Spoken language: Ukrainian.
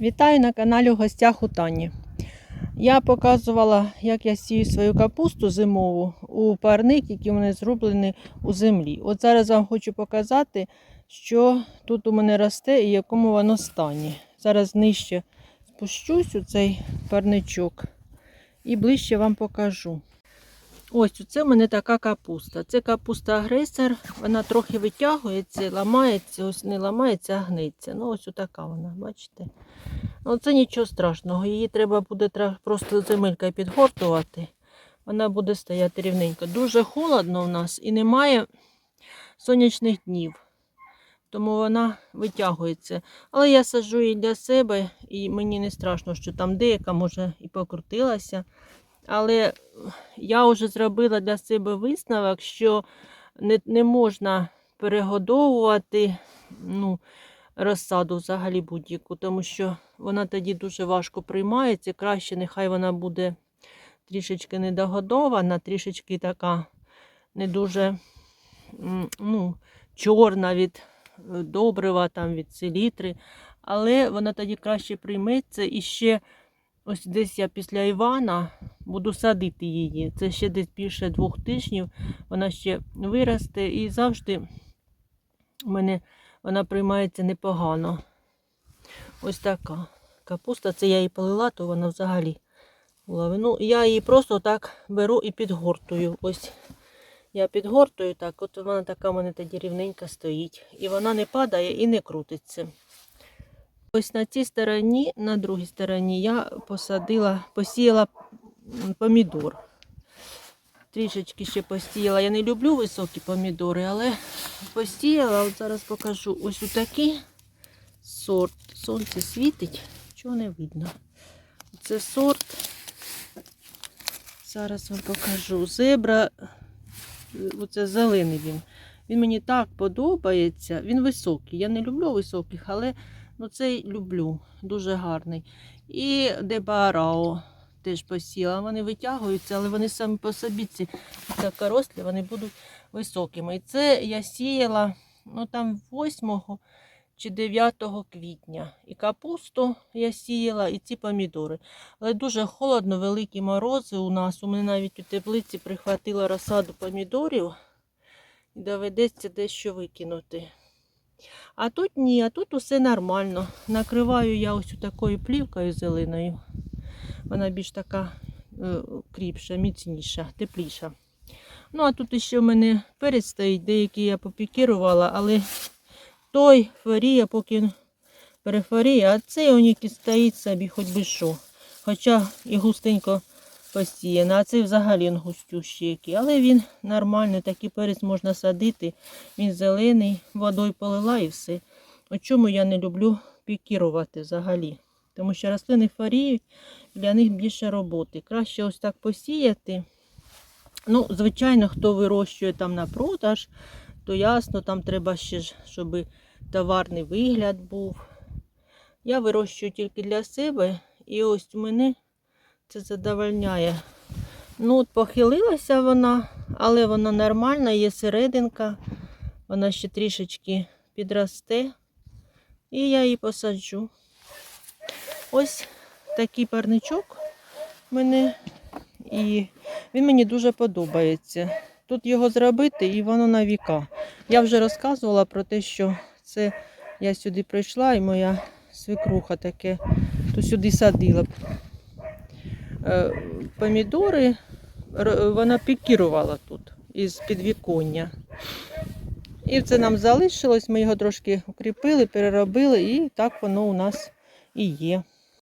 Вітаю на каналі в гостях у Тані. Я показувала, як я сію свою капусту зимову у парник, який у мене зроблений у землі. От зараз вам хочу показати, що тут у мене росте і якому воно стані. Зараз нижче спущусь у цей парничок і ближче вам покажу. Ось це в мене така капуста. Це капуста агресор. Вона трохи витягується, ламається, ось не ламається, а гниться. Ну, ось така вона, бачите? Ну, це нічого страшного. Її треба буде просто земелькою підгортувати. Вона буде стояти рівненько. Дуже холодно в нас і немає сонячних днів. Тому вона витягується. Але я саджу її для себе, і мені не страшно, що там деяка може і покрутилася. Але я вже зробила для себе висновок, що не, не можна перегодовувати ну, розсаду взагалі будь-яку, тому що вона тоді дуже важко приймається. Краще нехай вона буде трішечки недогодована, трішечки така не дуже ну, чорна від е, добрива, там, від селітри. Але вона тоді краще прийметься. І ще ось десь я після Івана буду садити її. Це ще десь більше двох тижнів. Вона ще виросте і завжди у мене вона приймається непогано. Ось така капуста. Це я її полила, то вона взагалі була. Ну, я її просто так беру і підгортую. Ось я підгортую так, от вона така в мене тоді рівненька стоїть. І вона не падає і не крутиться. Ось на цій стороні, на другій стороні, я посадила, посіяла помідор. Трішечки ще посіяла. Я не люблю високі помідори, але посіяла, от зараз покажу ось отакий сорт. Сонце світить, чого не видно. Це сорт. Зараз вам покажу. Зебра, оце зелений він. Він мені так подобається. Він високий. Я не люблю високих, але ну, цей люблю. Дуже гарний. І дебарао теж посіла. Вони витягуються, але вони самі по собі ці так корослі, вони будуть високими. І це я сіяла ну, там 8 чи 9 квітня. І капусту я сіяла, і ці помідори. Але дуже холодно, великі морози у нас. У мене навіть у теплиці прихватила розсаду помідорів. І доведеться дещо викинути. А тут ні, а тут усе нормально. Накриваю я ось такою плівкою зеленою. Вона більш така е, кріпша, міцніша, тепліша. Ну, а тут ще в мене перець стоїть, деякий я попікірувала, але той фарія, поки перефаріє, а цей оніки стоїть собі, хоч би що. Хоча і густенько посіяно, а цей взагалі він густющий. Але він нормальний, такий перець можна садити. Він зелений, водою полила і все. О чому я не люблю пікірувати взагалі. Тому що рослини фаріють, для них більше роботи. Краще ось так посіяти. Ну, звичайно, хто вирощує там на продаж, то ясно, там треба ще ж, щоб товарний вигляд був. Я вирощую тільки для себе, і ось у мене це задовольняє. Ну, от похилилася вона, але вона нормальна, є серединка. Вона ще трішечки підросте. І я її посаджу. Ось такий парничок в мене. І він мені дуже подобається. Тут його зробити і воно на віка. Я вже розказувала про те, що це я сюди прийшла і моя свекруха таке, то сюди садила Е, помідори. р- Вона пікірувала тут із підвіконня. І це нам залишилось, ми його трошки укріпили, переробили, і так воно у нас і є.